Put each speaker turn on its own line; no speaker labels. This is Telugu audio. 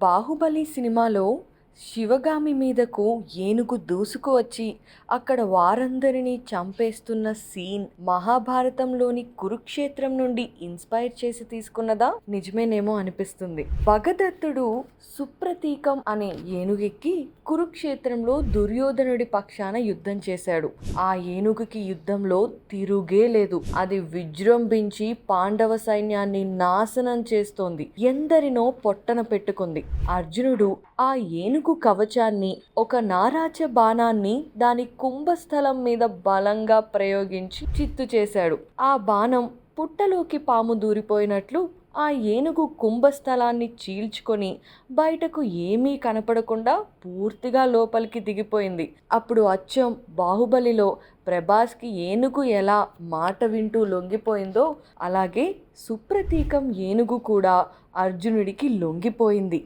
బాహుబలి సినిమాలో శివగామి మీదకు ఏనుగు దూసుకువచ్చి అక్కడ వారందరినీ చంపేస్తున్న సీన్ మహాభారతంలోని కురుక్షేత్రం నుండి ఇన్స్పైర్ చేసి తీసుకున్నదా? నిజమేనేమో అనిపిస్తుంది. భగదత్తుడు సుప్రతీకం అనే ఏనుగెక్కి కురుక్షేత్రంలో దుర్యోధనుడి పక్షాన యుద్ధం చేశాడు. ఆ ఏనుగుకి యుద్ధంలో తిరుగే లేదు. అది విజృంభించి పాండవ సైన్యాన్ని నాశనం చేస్తోంది. ఎందరినో పొట్టన పెట్టుకుంది. అర్జునుడు ఆ ఏనుగు కవచాన్ని ఒక నారాచ బాణాన్ని దాని కుంభస్థలం మీద బలంగా ప్రయోగించి చిత్తు చేశాడు. ఆ బాణం పుట్టలోకి పాము దూరిపోయినట్లు ఆ ఏనుగు కుంభస్థలాన్ని చీల్చుకొని బయటకు ఏమీ కనపడకుండా పూర్తిగా లోపలికి దిగిపోయింది. అప్పుడు అచ్చం బాహుబలిలో ప్రభాస్కి ఏనుగు ఎలా మాట వింటూ లొంగిపోయిందో అలాగే సుప్రతీకం ఏనుగు కూడా అర్జునుడికి లొంగిపోయింది.